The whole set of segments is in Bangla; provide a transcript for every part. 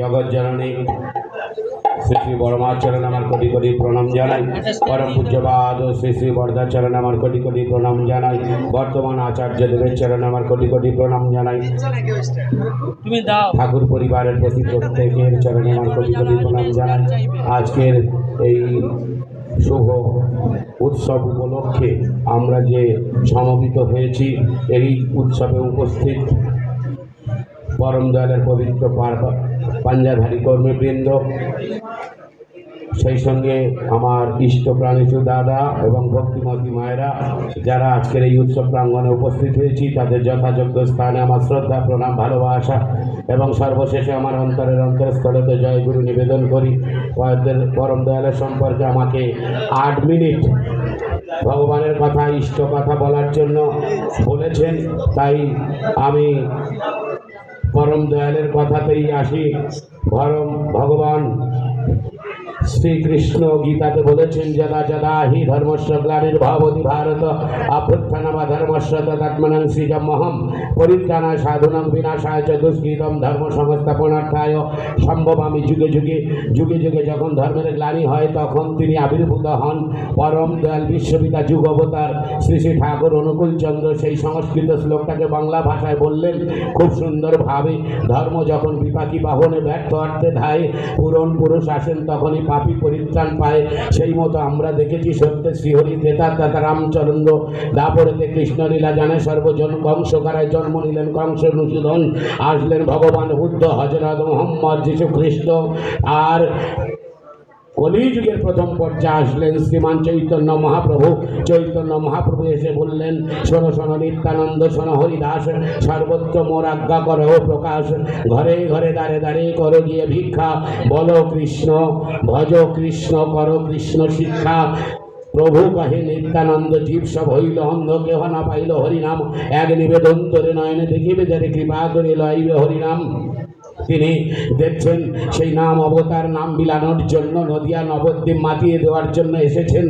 জগৎ জননী শ্রী শ্রী বর্মাচরণ আমার কোটি কোটি প্রণাম জানাই। পরম পূজ্যপাদ শ্রী শ্রী বরদাচরণ আমার কোটি কোটি প্রণাম জানাই। বর্তমান আচার্য দেবের চরণ আমার কোটি কোটি প্রণাম জানাই। তুমি দাও। ঠাকুর পরিবারের প্রতি প্রত্যেকের চরণে আমার কোটি কোটি প্রণাম জানাই। আজকের এই শুভ উৎসব উপলক্ষে আমরা যে সমবেত হয়েছি এই উৎসবে উপস্থিত পরম দয়ালের পবিত্র পার- পাঞ্জাধারী কর্মীবৃন্দ সেই সঙ্গে আমার ইষ্ট প্রাণীচু দাদা এবং ভক্তিমতী মায়েরা, যারা আজকের এই উৎসব প্রাঙ্গণে উপস্থিত হয়েছি, তাদের যথাযোগ্য স্থানে আমার শ্রদ্ধা, প্রণাম, ভালোবাসা এবং সর্বশেষে আমার অন্তরের অন্তরস্থলেতে জয়গুরু নিবেদন করি। পরম দয়ালের সম্পর্কে আমাকে আট মিনিট ভগবানের কথা, ইষ্ট কথা বলার জন্য বলেছেন। তাই আমি পরম দয়ালের কথাতেই আসি। পরম ভগবান শ্রীকৃষ্ণ গীতাতে বলেছেন যদা যদা হি ধর্মস্য গ্লানির্ভাবতি ভারত অভ্যুত্থানম ধর্মস্য তদাত্মনং সৃজমহম পরিত্রাণায় সাধুনং বিনাশায় চ দুষ্কৃতম ধর্ম সংস্থাপনার্থায় সম্ভব আমি যুগে যুগে যুগে যুগে যখন ধর্মের গ্লানি হয়, তখন তিনি আবির্ভূত হন। পরম দয়াল বিশ্বপিতা যুগ অবতার শ্রী শ্রী ঠাকুর অনুকূল চন্দ্র সেই সংস্কৃত শ্লোকটাকে বাংলা ভাষায় বললেন, খুব সুন্দরভাবে ধর্ম যখন বিপাকী বাহনে ব্যর্থ অর্থে ধায়, পুরন পুরুষ আসেন তখনই পাপী পরিত্রাণ পায়। সেই মতো আমরা দেখেছি সত্যে শ্রীহরি ক্রেতা তাতা রামচন্দ্র। দাপরেতে কৃষ্ণলীলা জানে সর্বজন কংস কারায় জন্ম নিলেন কংস নুসুদন আসলেন ভগবান বুদ্ধ হজরত মোহাম্মদ যীশু খ্রিস্ট আর কলিযুগের প্রথম পর্যায়ে আসলেন শ্রীমান চৈতন্য মহাপ্রভু। চৈতন্য মহাপ্রভু এসে বললেন, শোনো শোনো নিত্যানন্দ, শোনো হরিদাস, সর্বত্র মোর আজ্ঞা করো, প্রকাশ। ঘরে ঘরে দাঁড়ে দাঁড়িয়ে করো গিয়ে ভিক্ষা। বলো কৃষ্ণ, ভজ কৃষ্ণ, করো কৃষ্ণ শিক্ষা। প্রভু কহে, নিত্যানন্দ জীব সব হইল অন্ধ কেহ না পাইল হরিনাম। এক নিবেদন তোরে নয়নে দেখিবে যারে কৃপা করে লইবে হরিনাম। তিনি দেখছেন সেই নাম অবতার নাম বিলানোর জন্য, নদিয়া নবদ্বীপ মাতিয়ে দেওয়ার জন্য এসেছেন।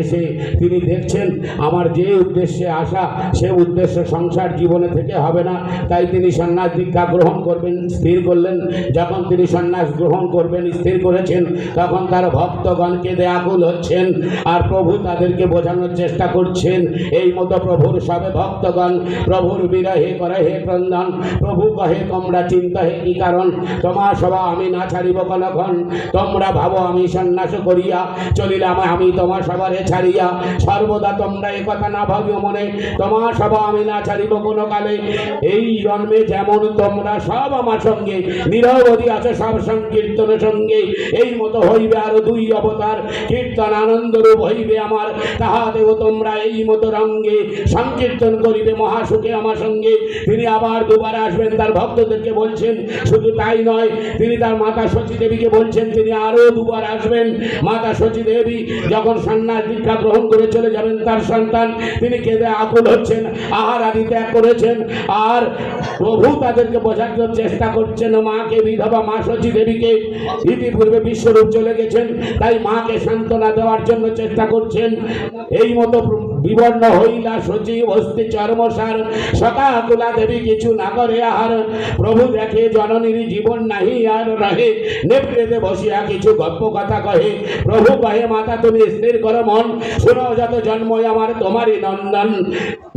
এসে তিনি দেখছেন, আমার যে উদ্দেশ্যে আসা, সে উদ্দেশ্য সংসার জীবনে থেকে হবে না। তাই তিনি সন্ন্যাস দীক্ষা গ্রহণ করবেন, স্থির করলেন। যখন তিনি সন্ন্যাস গ্রহণ করবেন, স্থির করেছেন, তখন তার ভক্তগণকে দেয়াকুল হচ্ছেন আর প্রভু তাদেরকে বোঝানোর চেষ্টা করছেন। এই মতো প্রভুর সবে ভক্তগণ, প্রভুর বিরহে করে হে ক্রন্দন, প্রভু কহে তোমরা চিন্তা হে কি কারণ তোমার সভা আমি না ছাড়িব কনক্ষণ তোমরা ভাবো আমি সন্ন্যাস করিয়া চলিলাম, আমি তোমার সবারে ছাড়িয়া সর্বদা তোমরা এ কথা না ভাবিও মনে তোমার সভা আমি না ছাড়িব কোনো কালে। এই জন্মে যেমন তোমরা সব আমার সঙ্গে নিরবধি আছে সব সংকীর্তনের সঙ্গে, এই মতো হইবে আরও দুই অবতার, কীর্তন আনন্দ রূপ হইবে আমার। তাহাতেও তোমরা এই মতো রঙ্গে সংকীর্তন করিবে মহাসুখে আমার সঙ্গে। তিনি আবার দুবার আসবেন, তার ভক্তদেরকে বলছেন শুধু তাই নয়, তিনি তার মাতা সচী দেবীকে বলছেন, তিনি আরও দুবার আসবেন। মাতা সচী দেবী যখন সন্ন্যাস দীক্ষা গ্রহণ করে চলে যাবেন তার সন্তান, তিনি কেঁদে আকুল হচ্ছেন, আহার আদি ত্যাগ করেছেন, আর প্রভু তাদেরকে বোঝানোর চেষ্টা করছেন, মাকে বিধবা মা সচী দেবীকে ইতিপূর্বে বিশ্বরূপ চলে গেছেন, তাই মাকে সান্ত্বনা দেওয়ার জন্য চেষ্টা করছেন। এই মতো বিবর্ণ হইলা সচিব অস্থি চর্মসার সকাকুলা দেবী কিছু না করে আহার। প্রভু দেখে জননীর জীবন নাহি আর রহে নেপড়েতে বসিয়া কিছু গল্প কথা কহে। প্রভু কহে, মাতা, তুমি স্থির করো মন, শুনো যত জন্মই আমার তোমারই নন্দন।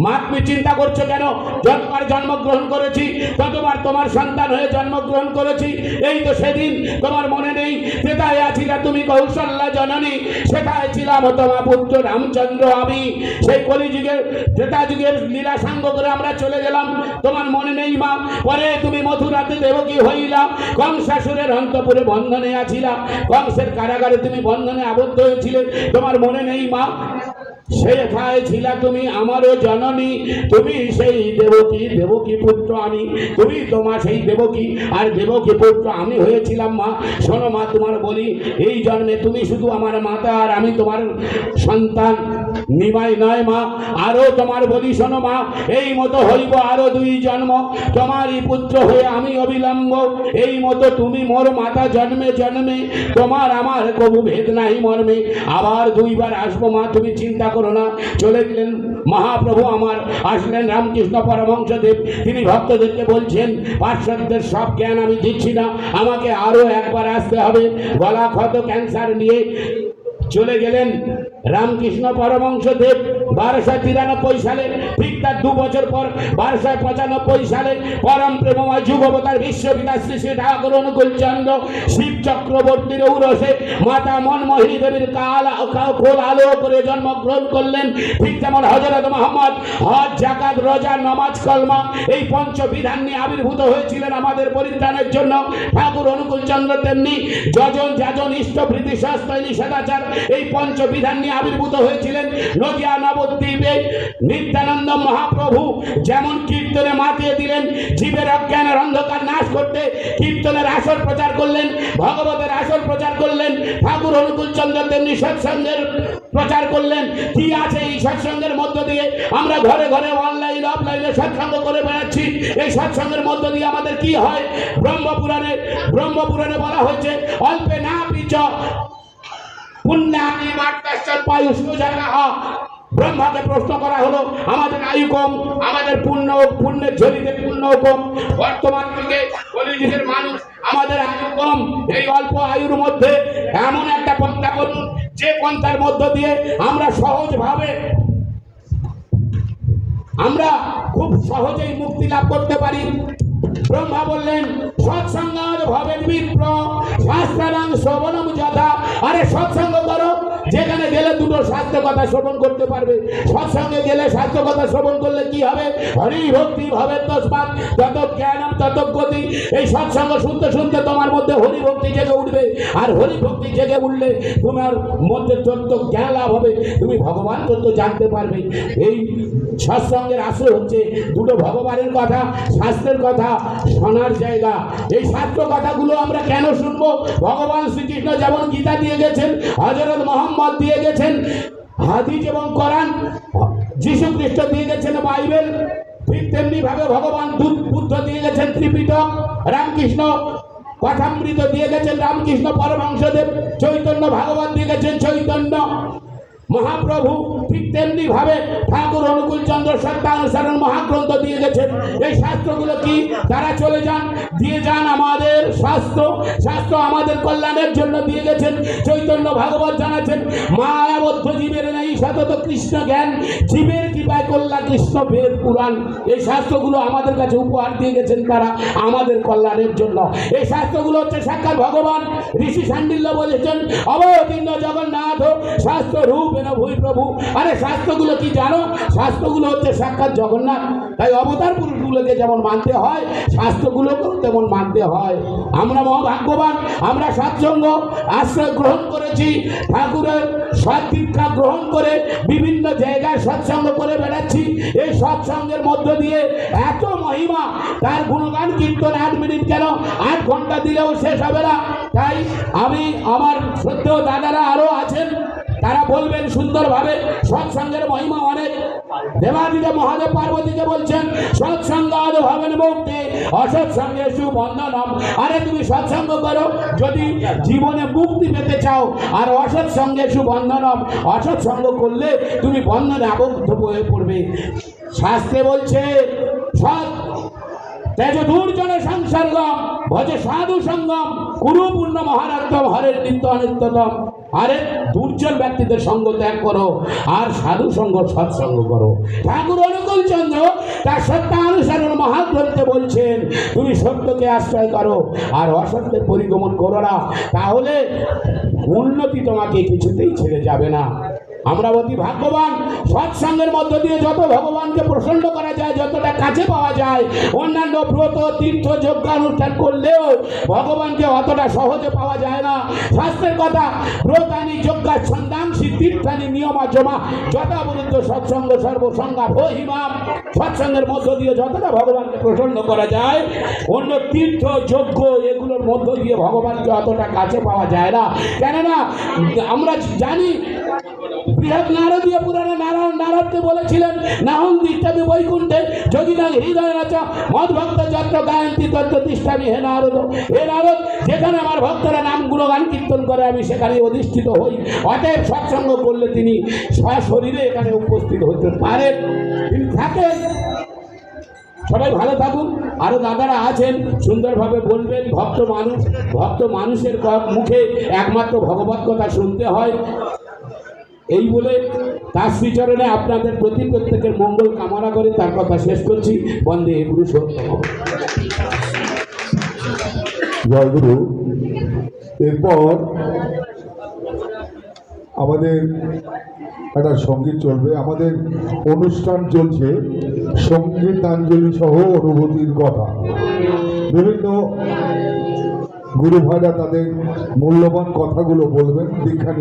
মা তুমি চিন্তা করছ কেন? যতবার জন্মগ্রহণ করেছি, ততবার তোমার সন্তান হয়ে জন্মগ্রহণ করেছি। এই তো সেদিন তোমার মনে নেই সেটাই আছিলা তুমি কৌশল্যা জননী সেটাই ছিলাম তোমার পুত্র রামচন্দ্র আমি। সেই কলিযুগের ত্রেতা যুগের লীলা সাঙ্গ করে আমরা চলে গেলাম। তোমার মনে নেই মা? পরে তুমি মথুরাতে দেবকী হইলা। কংসাসুরের অন্তপুরে বন্ধনে আছিলা। কংসের কারাগারে তুমি বন্ধনে আবদ্ধ হয়েছিলে। তোমার মনে নেই মা? সেখায় ছিলা তুমি আমারও জননী। তুমি সেই দেবকী দেবকী পুত্র আমি। তুমি তোমার সেই দেবকী। আর দেবকী পুত্র আমি হয়েছিলাম মা। শোনো মা, তোমার বলি, এই জন্মে তুমি শুধু আমার মাতা আর আমি তোমার সন্তান। নিমাই নয় মা আরও তোমার বলি শোনো মা, এই মতো হইব আরও দুই জন্ম। তোমারই পুত্র হয়ে আমি অবিলম্ব, এই মতো তুমি মোর মাতা জন্মে জন্মে, তোমার আমার কবু ভেদ নাই মর্মে। আবার দুইবার আসব মা, তুমি চিন্তা করো না, চলে গেলেন মহাপ্রভু আমার, আসলেন রামকৃষ্ণ পরমহংসদেব। তিনি ভক্তদেরকে বলছেন, পার্শ্বদের সব জ্ঞান আমি দিচ্ছি না, আমাকে আরও একবার আসতে হবে। গলা ক্ষত ক্যান্সার নিয়ে চলে গেলেন রামকৃষ্ণ পরমংসদেব বারোশো তিরানব্বই সালে, ঠিক তার দু বছর পর, বারোশো পঁচানব্বই সালে পরম প্রেমময় যুগবতার বিশ্ববিদ্যার শ্রী শ্রী ঠাকুর অনুকূল চন্দ্র শিব চক্রবর্তীর ঔরসে মাতা মনমোহিনী দেবীর কাল খোল আলো করে জন্মগ্রহণ করলেন। ঠিক যেমন হজরত মোহাম্মদ হজ জাকাত রোজা, নমাজ, কলমা এই পঞ্চবিধান নিয়ে আবির্ভূত হয়েছিলেন আমাদের পরিত্রাণের জন্য। ঠাকুর অনুকূল চন্দ্র তেমনি যজন, যাজন ইষ্টভৃতি শাস্ত্রী সদাচার এই পঞ্চবিধান নিয়ে আবির্ভূত হয়েছিলেন। নদিয়া নবদ্বীপে নিত্যানন্দ মহাপ্রভু যেমন কীর্তনে মাতিয়ে দিলেন, জীবের অজ্ঞানের অন্ধকার নাশ করতে কীর্তনের আসর প্রচার করলেন, ভগবতের আসর প্রচার করলেন, ঠাকুর অনুকূল চন্দ্র তেমনি সৎসঙ্গের প্রচার করলেন। কি আছে এই সৎসঙ্গের মধ্য দিয়ে? আমরা ঘরে ঘরে অনলাইন অফলাইনে সৎসঙ্গ করে বেড়াচ্ছি। এই সৎসঙ্গের মধ্য দিয়ে আমাদের কি হয়? ব্রহ্মপুরাণে ব্রহ্মপুরাণে বলা হয়েছে, অল্পে না পিচ পুণ্যানি মার্তাশ্চর পায়ু সুজানা ব্রহ্মাকে প্রশ্ন করা হলো, আমাদের আয়ু কম, আমাদের পুণ্য, পুণ্যের ঝরিতে পুণ্য কম। বর্তমান যুগে কলিযুগের মানুষ, আমাদের আয়ু কম। এই অল্প আয়ুর মধ্যে এমন একটা পন্থা করুন, যে পন্থার মধ্য দিয়ে আমরা সহজভাবে, আমরা খুব সহজেই মুক্তি লাভ করতে পারি। ব্রহ্মা বললেন সৎসঙ্গার ভবেন বিপ্র শাস্ত্রাং শ্রবণম যথা। আরে সৎসঙ্গ করো যেখানে গেলে দুটো স্বাস্থ্য কথা শ্রবণ করতে পারবে, সৎসঙ্গে গেলে স্বাস্থ্য কথা শ্রবণ করলে কি হবে? হরি ভক্তি ভাবে তসমাৎ তত জ্ঞানম তত গতি, এই সৎসঙ্গ শুনতে শুনতে তোমার মধ্যে হরি ভক্তি জেগে উঠবে। আর হরি ভক্তি জেগে উঠলে তোমার মধ্যে তত্ত্ব জ্ঞান লাভ হবে, তুমি ভগবান তত্ত্ব জানতে পারবে। এই সৎসঙ্গের আশ্রয় হচ্ছে দুটো ভগবানের কথা শাস্ত্রের কথা, শোনার জায়গা। এই শাস্ত্র কথাগুলো আমরা কেন শুনব? ভগবান শ্রীকৃষ্ণ যেমন গীতা দিয়ে গেছেন হজরত মোহাম্মদ দিয়ে গেছেন হাদিজ এবং কোরআন যিশু খ্রিস্ট দিয়ে গেছেন বাইবেল, ঠিক তেমনি ভাবে ভগবান দুধ বুদ্ধ দিয়ে গেছেন ত্রিপিটক, রামকৃষ্ণ, কথামৃত দিয়ে গেছেন রামকৃষ্ণ পরমহংসদেব, চৈতন্য ভাগবত দিয়ে গেছেন চৈতন্য। মহাপ্রভু ঠিক তেমনি ভাবে ঠাকুর অনুকূল চন্দ্র সত্যানুসারণ মহাগ্রন্থ দিয়ে গেছেন। এই শাস্ত্রগুলো কি? তারা চলে যান, দিয়ে যান আমাদের শাস্ত্র। শাস্ত্র আমাদের কল্যাণের জন্য দিয়ে গেছেন। চৈতন্য ভাগবত জানাচ্ছেন, মায়াবদ্ধ জীবের নেই সতত কৃষ্ণ জ্ঞান, জীবের কৃপায় কল্যাণ কৃষ্ণ বেদ পুরাণ। এই শাস্ত্রগুলো আমাদের কাছে উপহার দিয়ে গেছেন তারা আমাদের কল্যাণের জন্য। এই শাস্ত্রগুলো হচ্ছে সাক্ষাৎ ভগবান ঋষি সান্ডিল্য বলেছেন, অবতীর্ণ জগন্নাথ শাস্ত্র রূপ এন ভূই প্রভু? আরে শাস্ত্রগুলো কি জানো? শাস্ত্রগুলো হচ্ছে সাক্ষাৎ জগন্নাথ। তাই অবতার পুরুষগুলোকে যেমন মানতে হয়, শাস্ত্রগুলোকেও তেমন মানতে হয়। আমরা মহাভাগ্যবান, আমরা সৎসঙ্গ, আশ্রয় গ্রহণ করেছি, ঠাকুরের সৎ দীক্ষা গ্রহণ করে বিভিন্ন জায়গায় সৎসঙ্গ করে বেড়াচ্ছি। এই সৎসঙ্গের মধ্য দিয়ে এত মহিমা, তার গুণগান কীর্তন আট মিনিট কেন? আট ঘণ্টা দিলেও শেষ হবে না। তাই আমি, আমার সত্য দাদারা আরও তারা বলবেন সুন্দরভাবে সৎসঙ্গের মহিমা অনেক। দেবাদিদে মহাদেব পার্বতীকে বলছেন, সৎসঙ্গ আদ ভবেন মুক্তি, অসৎসঙ্গে সুবন্ধনম। আরে তুমি সৎসঙ্গ করো, যদি জীবনে মুক্তি পেতে চাও, আর অসৎসঙ্গে সুবন্ধনম, অসৎসঙ্গ করলে তুমি বন্ধনে আবদ্ধ হয়ে পড়বে। শাস্ত্রে বলছে, সৎ তেজ দুর্জনে সংসর্গম, ভজে সাধু সঙ্গম কুরু পূর্ণ মহারাত্ম হরের নিত্য অনিত্যতম। আরে দুর্জল ব্যক্তিদের সঙ্গ ত্যাগ করো, আর সাধু সঙ্গ সৎসঙ্গ করো। ঠাকুর অনুকূল চন্দ্র, তার সত্যানুসারণ মহাগ্রন্থে বলছেন, তুমি সত্যকে আশ্রয় করো, আর অসত্যের পরিগমন করো না, তাহলে উন্নতি তোমাকে কিছুতেই ছেড়ে যাবে না। আমরা অতি ভাগ্যবান সৎসঙ্গের মধ্য দিয়ে যত ভগবানকে প্রসন্ন করা যায়, যতটা কাছে পাওয়া যায়, অন্যান্য ব্রত, তীর্থ যজ্ঞ অনুষ্ঠান করলেও ভগবানকে অতটা সহজে পাওয়া যায় না। শাস্ত্রের কথা, ব্রতানি যজ্ঞা ছন্দাংশী তীর্থানি নিয়মা, জমা, যথাবরুদ্ধ সৎসঙ্গ সর্বসংজ্ঞা ভহিমাম সৎসঙ্গের মধ্য দিয়ে যতটা ভগবানকে প্রসন্ন করা যায়, অন্য তীর্থ, যজ্ঞ, এগুলোর মধ্য দিয়ে ভগবানকে অতটা কাছে পাওয়া যায় না। কেননা, আমরা জানি নারদীয় পুরাণে নারায়ণ নারদকে বলেছিলেন নাহম দীক্ষামি বৈকুণ্ঠে যোগী না হৃদয় নাচা, মদ ভক্ত যত্র গায়ন্তী তত্র তিষ্ঠামি, হে নারদ। হে নারদ, যেখানে আমার ভক্তরা নাম গুণ গুণগান কীর্তন করে, আমি সেখানে অধিষ্ঠিত হই। অতএব সৎসঙ্গ করলে তিনি সশরীরে এখানে উপস্থিত হতে পারেন। তিনি থাকেন। সবাই ভালো থাকুন। আরও দাদারা আছেন, সুন্দরভাবে বলবেন, ভক্ত মানুষ, ভক্ত মানুষের মুখে একমাত্র ভগবত কথা শুনতে হয়। এই বলে তার শ্রীচরণে আপনাদের প্রতি প্রত্যেকের মঙ্গল কামনা করে তার কথা শেষ করছি। বন্দে পুরুষোত্তম। জয়গুরু, এরপর আমাদের একটা সংগীত চলবে। আমাদের অনুষ্ঠান চলছে সঙ্গীতাঞ্জলি সহ অনুভূতির কথা। বিভিন্ন গুরু ভাইরা তাদের মূল্যবান কথাগুলো বলবেন, দীক্ষা